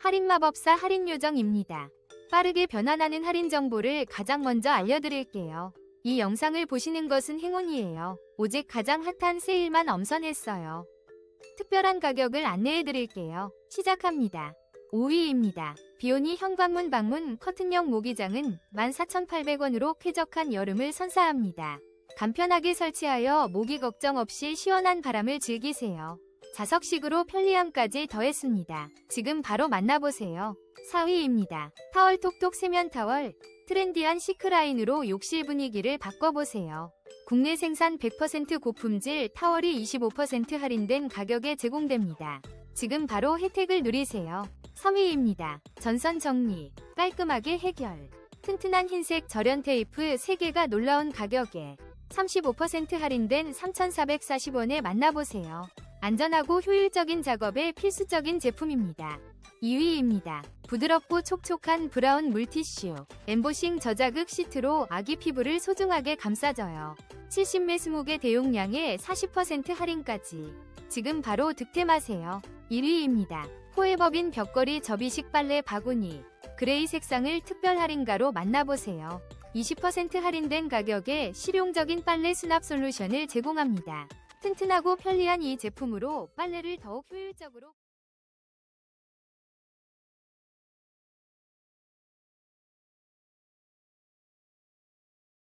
할인마법사 할인요정입니다. 빠르게 변환하는 할인 정보를 가장 먼저 알려드릴게요. 이 영상을 보시는 것은 행운이에요. 오직 가장 핫한 세일만 엄선했어요. 특별한 가격을 안내해드릴게요. 시작합니다. 5위입니다. 비오니 현관문 방문 커튼형 모기장은 14,800원으로 쾌적한 여름을 선사합니다. 간편하게 설치하여 모기 걱정 없이 시원한 바람을 즐기세요. 자석식으로 편리함까지 더했습니다. 지금 바로 만나보세요. 4위입니다. 타월 톡톡 세면 타월. 트렌디한 시크라인으로 욕실 분위기를 바꿔보세요. 국내 생산 100% 고품질 타월이 25% 할인된 가격에 제공됩니다. 지금 바로 혜택을 누리세요. 3위입니다. 전선 정리. 깔끔하게 해결. 튼튼한 흰색 절연 테이프 3개가 놀라운 가격에 35% 할인된 3,440원에 만나보세요. 안전하고 효율적인 작업에 필수적인 제품입니다. 2위입니다. 부드럽고 촉촉한 브라운 물티슈. 엠보싱 저자극 시트로 아기 피부를 소중하게 감싸줘요. 70매 20개 대용량에 40% 할인까지. 지금 바로 득템하세요. 1위입니다. 포에버빈 벽걸이 접이식 빨래 바구니. 그레이 색상을 특별 할인가로 만나보세요. 20% 할인된 가격에 실용적인 빨래 수납 솔루션을 제공합니다. 튼튼하고 편리한 이 제품으로 빨래를 더욱 효율적으로